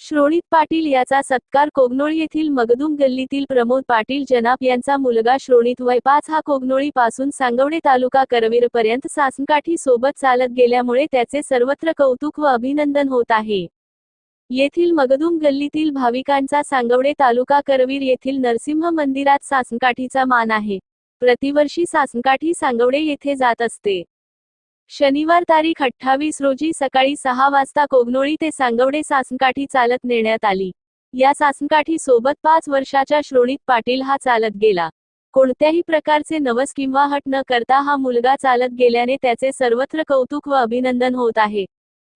श्रोणीत पाटील याचा सत्कार कोगनोळी येथील मगदुम गल्लीतील प्रमोद पाटील जनाप यांचा मुलगा श्रोणीत वय पाच हा कोगनोळी पासून सांगवडे तालुका करवीर पर्यंत सासनकाठी सोबत चालत गेल्यामुळे त्याचे सर्वत्र कौतुक व अभिनंदन होत आहे. येथील मगदुम गल्लीतील भाविकांचा सांगवडे तालुका करवीर येथील नरसिंह मंदिरात सासनकाठीचा मान आहे. प्रतिवर्षी सासनकाठी सांगवडे येथे जात असते. शनिवार तारीख अठ्ठावीस रोजी सकाळी सहा वाजता कोगनोळी ते सांगवडे सासनकाठी चालत नेण्यात आली. या सासनकाठी सोबत पाच वर्षाच्या श्रोणीत पाटील हा चालत गेला. कोणत्याही प्रकारचे नवस किंवा हट न करता हा मुलगा चालत गेल्याने त्याचे सर्वत्र कौतुक व अभिनंदन होत आहे.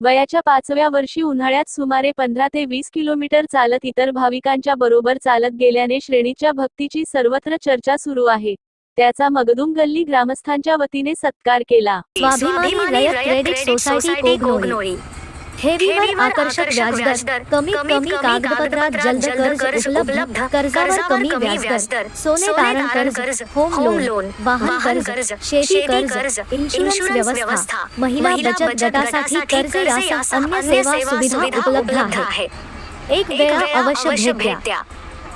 वयाच्या पाचव्या वर्षी उन्हाळ्यात सुमारे पंधरा ते वीस किलोमीटर चालत इतर भाविकांच्या बरोबर चालत गेल्याने श्रेणीच्या भक्तीची सर्वत्र चर्चा सुरू आहे. त्याचा मगदुम गल्ली ग्रामस्थांच्या वतीने सत्कार केला. स्वाभिमानी रयत क्रेडिट सोसायटी कोगनोळी. ठेवीवर आकर्षक व्याजदर. कमीत कमी कागदपत्रात जलद कर्ज उपलब्ध. कर्जावर कमी व्याजदर. सोने तारण कर्ज होम लोन वाहन कर्ज शेती कर्ज इन्शुरन्स व्यवस्था. महिला बचत गटासाठी कर्ज यासह अन्य सेवा सुविधा उपलब्ध आहे एक वेळा अवश्य भेट द्या.